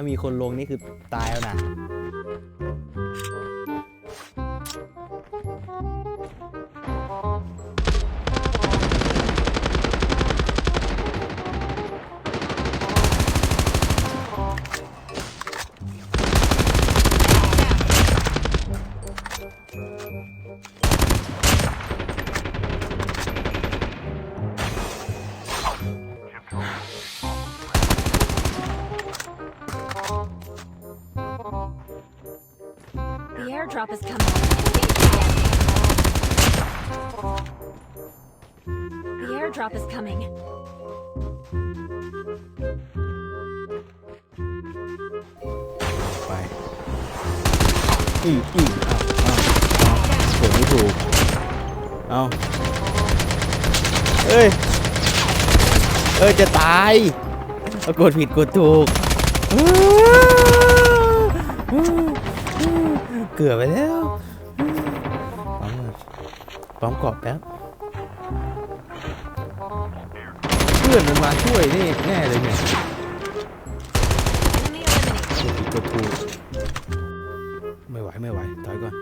ามีคนลงนี่คือตายแล้วนะ airdrop is coming. The airdrop is coming. ไปอืออือเอาเอาเอากดไม่ถูกเอาเอ้ย เอ้ย จะตายเอากดผิดกดถูก เกือบไปแล้วปั๊มก่อนปั๊มกรอบแป๊บเพื่อนมันมาช่วยนี่แน่เลยเนี่ย Enemy eliminated. กดผิดกดถูกไม่ไหวไม่ไหวถอยก่อน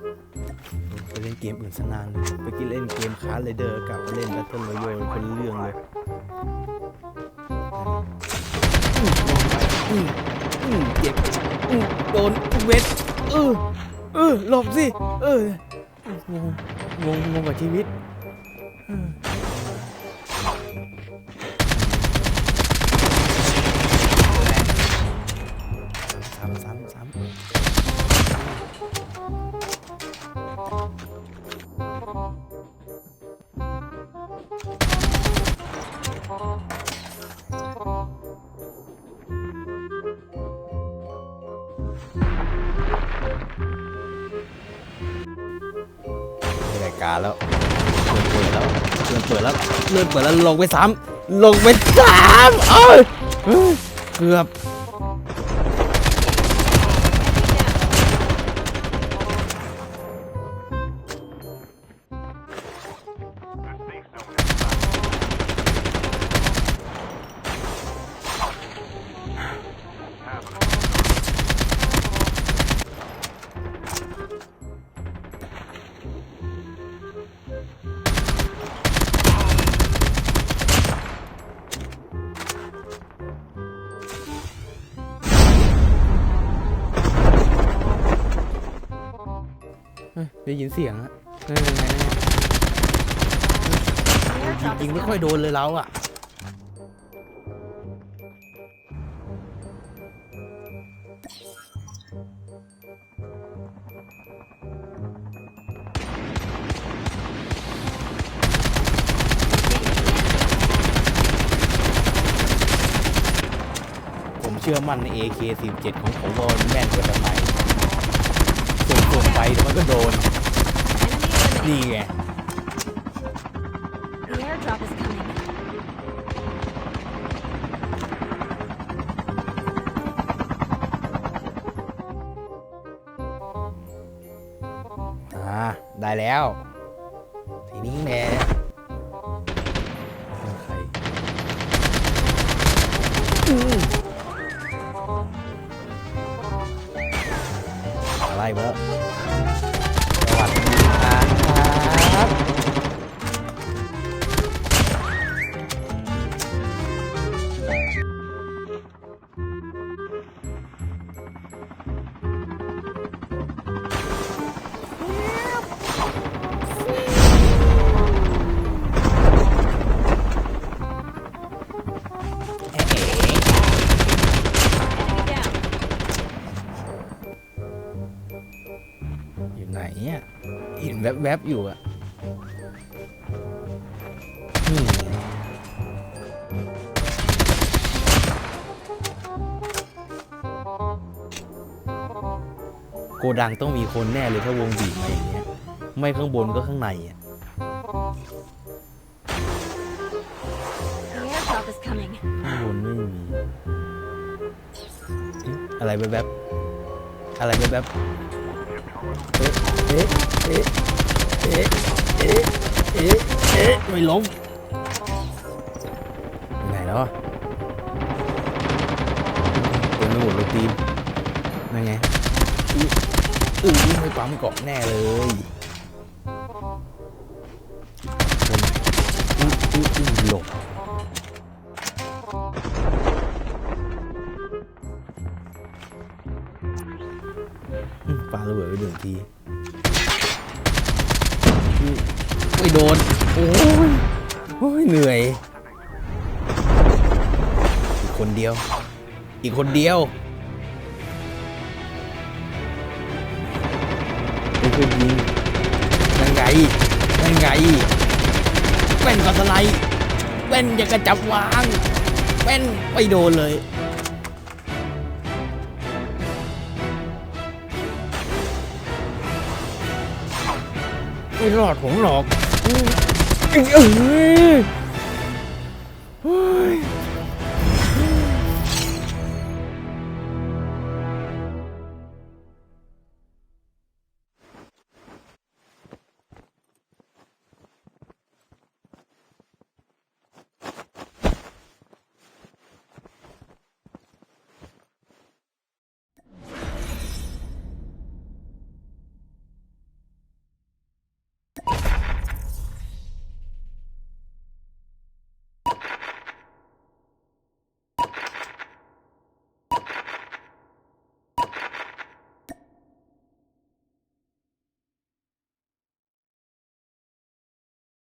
ไปเล่นเกมอื่นสนานเลยไปกินเล่นเกมคาร์ดเรเดอร์กลับมาเล่นแบทเทิลรอยัลคนละเรื่องเลยอืมอืมอืมเจ็บอืมโดนทุกเม็ดเออ เออหลบสิ เอองงงงงกับชีวิต เออ การแล้วเลื่อนเปิดแล้วเลื่อนเปิดแล้วเลื่อนเปิดแล้วลงไปสามลงไปสามเอ้ยเกือบ ได้ยินเสียงอะนั่นไงนั่นไงยิงไม่ค่อยโดนเลยเราอะผมเชื่อมั่นใน AK47 ของผมว่ามันแม่นกว่าทำไมส่ง ส่งไปเดี๋ยวมันก็โดน Enemy eliminated. นี่ไง The airdrop is coming. อ่า ได้แล้ว ทีนี้แม่ใคร อืมอะไรเบอร์สวัสดีครับ แวบๆอยู่อะนี่ไงโกดังต้องมีคนแน่เลยถ้าวงบีบมาอย่างเงี้ย ไม่ข้างบนก็ข้างในอะ The airdrop is coming. ข้างบนไม่มีเอ๊ะอะไรแวบๆอะไรแวบๆเอ๊ะ เอ๊ะเอ๊ะเอ๊ะเอ๊ะเอ๊ะเอ๊ะไม่ล้มไหนแล้วอะเต็มไปหมดโรตีนนั่นไงอื้ออื้อไม่ปั๊มเกาะแน่เลยอืออืออือหลบอื้อปาระเบิดไปหนึ่งที อื้อไม่โดน โอ้ยโอ้ยเหนื่อย อีกคนเดียว อีกคนเดียวไม่คยยิงยังไงยังไงแว่นก็สไลด์แว่นอยากกระจับวางแว่นไม่โดนเลย ไม่รอดผมหรอกอืมเอ้ยเอ้